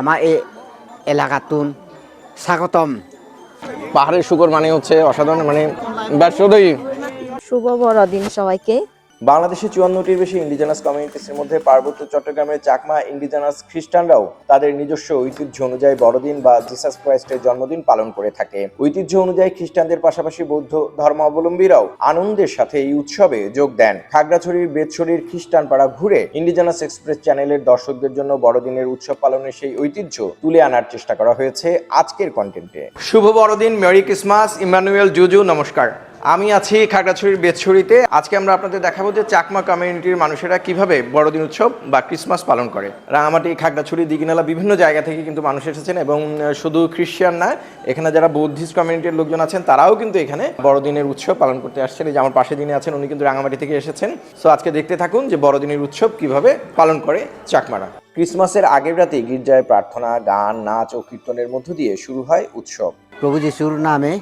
আমার এই এলাকাতুন স্বাগতম পাহাড়ের শুকর মানে হচ্ছে অসাধারণ মানে ব্যর্থই শুভ বড়দিন সবাইকে। বাংলাদেশে চুয়ান্নটির বেশি ইন্ডিজেনাস কমিউনিটিসের মধ্যে পার্বত্য চট্টগ্রামের চাকমা ইন্ডিজেনাস খ্রিস্টানরাও তাদের নিজস্ব ঐতিহ্য অনুযায়ী বড়দিন বা জিসাস ক্রাইস্টের জন্মদিন পালন করে থাকে। ঐতিহ্য অনুযায়ী খ্রিস্টানদের পাশাপাশি বৌদ্ধ ধর্মাবলম্বীরাও আনন্দের সাথে এই উৎসবে যোগ দেন। খাগড়াছড়ির বেতছড়ির খ্রিস্টান পাড়া ঘুরে ইন্ডিজেনাস এক্সপ্রেস চ্যানেলের দর্শকদের জন্য বড়দিনের উৎসব পালনের সেই ঐতিহ্য তুলে আনার চেষ্টা করা হয়েছে আজকের কন্টেন্টে শুভ বড়দিন মেরি ক্রিসমাস ইমানুয়েল জুজু নমস্কার। আমি আছি খাগড়াছড়ির বেতছড়িতে। আজকে আমরা আপনাদের দেখাবো যে চাকমা কমিউনিটির মানুষেরা কীভাবে বড়দিন উৎসব বা ক্রিসমাস পালন করে। রাঙামাটি, খাগড়াছড়ি, দিঘিনালা বিভিন্ন জায়গা থেকে কিন্তু মানুষ এসেছেন এবং শুধু খ্রিস্টান না, এখানে যারা বৌদ্ধিস্ট কমিউনিটির লোকজন আছেন, তারাও কিন্তু এখানে বড়দিনের উৎসব পালন করতে আসছেন। এই যে আমার পাশে যিনি আছেন, উনি কিন্তু রাঙামাটি থেকে এসেছেন। সো আজকে দেখতে থাকুন যে বড়দিনের উৎসব কীভাবে পালন করে চাকমারা। ক্রিসমাসের আগের রাতে গির্জায় প্রার্থনা, গান, নাচ ও কীর্তনের মধ্য দিয়ে শুরু হয় উৎসব। প্রভু যিশুর নামে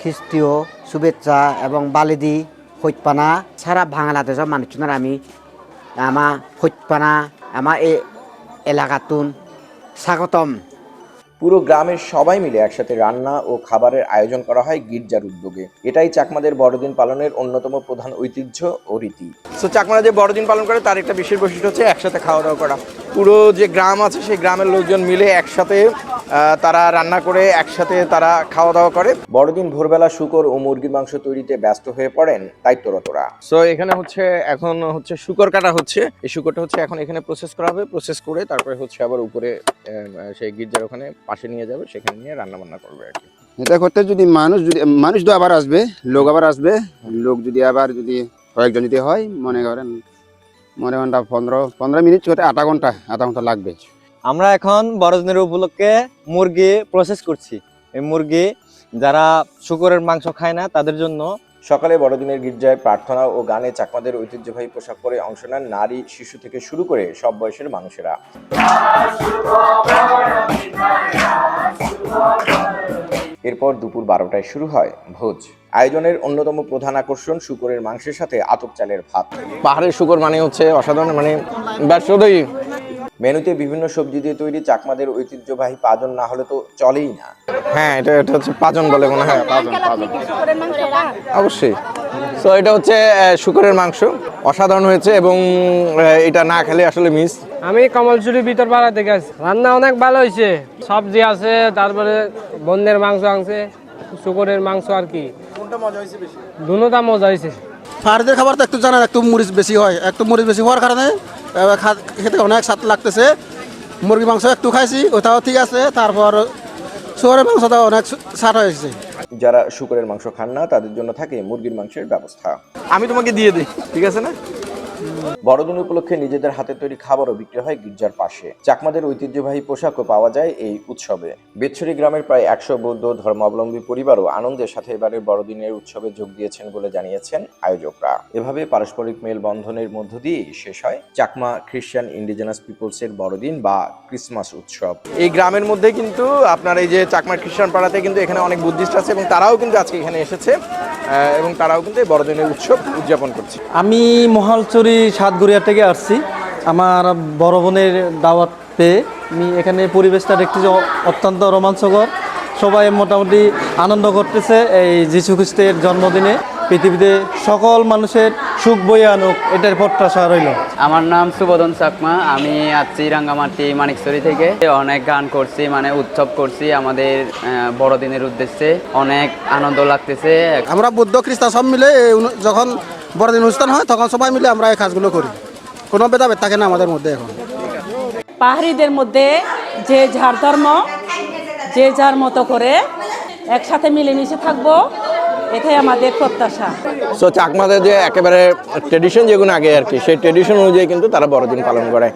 খ্রিস্টীয় শুভেচ্ছা এবং বালিদি হৈতপানা সারা বাংলাদেশের মানুষজনের আমি আমার হৈতপানা আমার এই এলাকাতুন স্বাগতম। পুরো গ্রামের সবাই মিলে একসাথে রান্না ও খাবারের আয়োজন করা হয় গির্জার উদ্যোগে। এটাই চাকমাদের বড়দিন পালনের অন্যতম প্রধান ঐতিহ্য ও রীতি। তো চাকমারা যে বড়দিন পালন করে তার একটা বিশেষ বৈশিষ্ট্য হচ্ছে একসাথে খাওয়া দাওয়া করা। পুরো যে গ্রাম আছে সেই গ্রামের লোকজন মিলে একসাথে তারা রান্না করে একসাথে তারা খাওয়া দাওয়া করে। বড়দিন ভোরবেলা শুকর ও মুরগির মাংস তৈরিতে ব্যস্ত হয়ে পড়েন দায়িত্বরতরা। সো এখানে হচ্ছে এখন হচ্ছে শুকর কাটা হচ্ছে। এই শুকরটা হচ্ছে এখন এখানে প্রসেস করা হবে। প্রসেস করে তারপরে হচ্ছে আবার উপরে আহ, সেই গির্জার ওখানে পাশে নিয়ে যাবে সেখানে নিয়ে রান্না বান্না করবে আর কি। এটা করতে যদি মানুষ যদি মানুষ তো আবার আসবে লোক আবার আসবে। লোক যদি আবার যদি কয়েকজন যদি হয় মনে করেন মনে ঘণ্টা পনেরো পনেরো মিনিট করতে আধা ঘণ্টা আধা ঘণ্টা লাগবে। আমরা এখন বড়দিনের উপলক্ষে মুরগি প্রসেস করছি। এই মুরগি যারা শুকরের মাংস খায় না তাদের জন্য সকালে বড়দিনের গির্জায় প্রার্থনা ও গানে চাকমাদের ঐতিহ্যবাহী পোশাক পরে অংশ নেন নারী শিশু থেকে শুরু করে সব বয়সের মানুষেরা। এরপর দুপুর বারোটায় শুরু হয় ভোজ। আয়োজনের অন্যতম প্রধান আকর্ষণ শুকরের মাংসের সাথে আতপ চালের ভাত। পাহাড়ের শুকর মানে হচ্ছে অসাধারণ মানে ব্যর্থই মেনুতে বিভিন্ন সবজি দিয়ে তৈরি চাকমাদের ঐতিহ্যবাহী পাজন না হলে তো চলেই না। হ্যাঁ এটা এটা হচ্ছে পাজন বলে মনে হয়। পাজন পাজন। অবশ্যই। সো এটা হচ্ছে শুকরের মাংস। অসাধারণ হয়েছে এবং এটা না খেলে আসলে মিস আমি কমলচুরি ভিতর পাড়া থেকে আসছি রান্না অনেক ভালো হয়েছে। সবজি আছে তারপরে বন্যের মাংস আনছে শুকরের মাংস আর কি। দুটা মজা হয়েছে। পাহাড়িদের খাবার তো একটু জানেন একটু মরিচ বেশি হয়। একটু মরিচ বেশি হওয়ার কারণে খেতে অনেক স্বাদ লাগতেছে। মুরগি মাংস একটু খাইছি ওটাও ঠিক আছে তারপর শুয়ারের মাংসটা অনেক স্বাদ হয়েছে। যারা শুকরের মাংস খান না, তাদের জন্য থাকে মুরগির মাংসের ব্যবস্থা। আমি তোমাকে দিয়ে দিই, ঠিক আছে না? বড়দিন উপলক্ষে নিজেদের হাতে তৈরি খাবারও বিক্রি হয় গির্জার পাশে। চাকমাদের ঐতিহ্যবাহী পোশাকও পাওয়া যায় এই উৎসবে। বেতছড়ি গ্রামের প্রায় একশো বৌদ্ধ ধর্মাবলম্বী পরিবারও আনন্দের সাথে এবারের বড়দিনের উৎসবে যোগ দিয়েছেন বলে জানিয়েছেন আয়োজকরা। এভাবে পারস্পরিক মেলবন্ধনের মধ্য দিয়ে শেষ হয় চাকমা খ্রিস্টান ইন্ডিজিনাস পিপলসের বড়দিন বা ক্রিসমাস উৎসব। এই গ্রামের মধ্যে কিন্তু আপনার এই যে চাকমা খ্রিস্টান পাড়াতে কিন্তু এখানে অনেক বুদ্ধিস্ট আছে এবং তারাও কিন্তু আজকে এখানে এসেছে এবং তারাও কিন্তু বড়দিনের উৎসব উদযাপন করছে। আমি মহালচুরি সাতগুড়িয়া থেকে আসছি। আমার বড় বোনের দাওয়াত পেয়ে আমি এখানে পরিবেশটা দেখতেছি অত্যন্ত রোমাঞ্চকর। সবাই মোটামুটি আনন্দ করতেছে এই যীশু খ্রিস্টের জন্মদিনে। পৃথিবীতে সকল মানুষের সুখ বয়ে আনুক এটার প্রত্যাশা রইল। আমার নাম সুবোধন চাকমা আমি আছি রাঙ্গামাটি মানিকচুরি থেকে। অনেক গান করছি মানে উৎসব করছি আমাদের বড়দিনের উদ্দেশ্যে। অনেক আনন্দ লাগতেছে। আমরা বুদ্ধ খ্রিস্টান সব মিলে যখন বড়দিন অনুষ্ঠান হয় তখন সবাই মিলে আমরা এই কাজগুলো করি। কোনো ভেদাভেদ থাকে না আমাদের মধ্যে এখন। পাহাড়িদের মধ্যে যে যার ধর্ম যে যার মতো করে একসাথে মিলেমিশে থাকব এটাই আমাদের প্রত্যাশা। সো চাকমাদের যে একেবারে ট্রেডিশন যেগুলো আগে আর কি সেই ট্রেডিশন অনুযায়ী কিন্তু তারা বড়দিন পালন করে।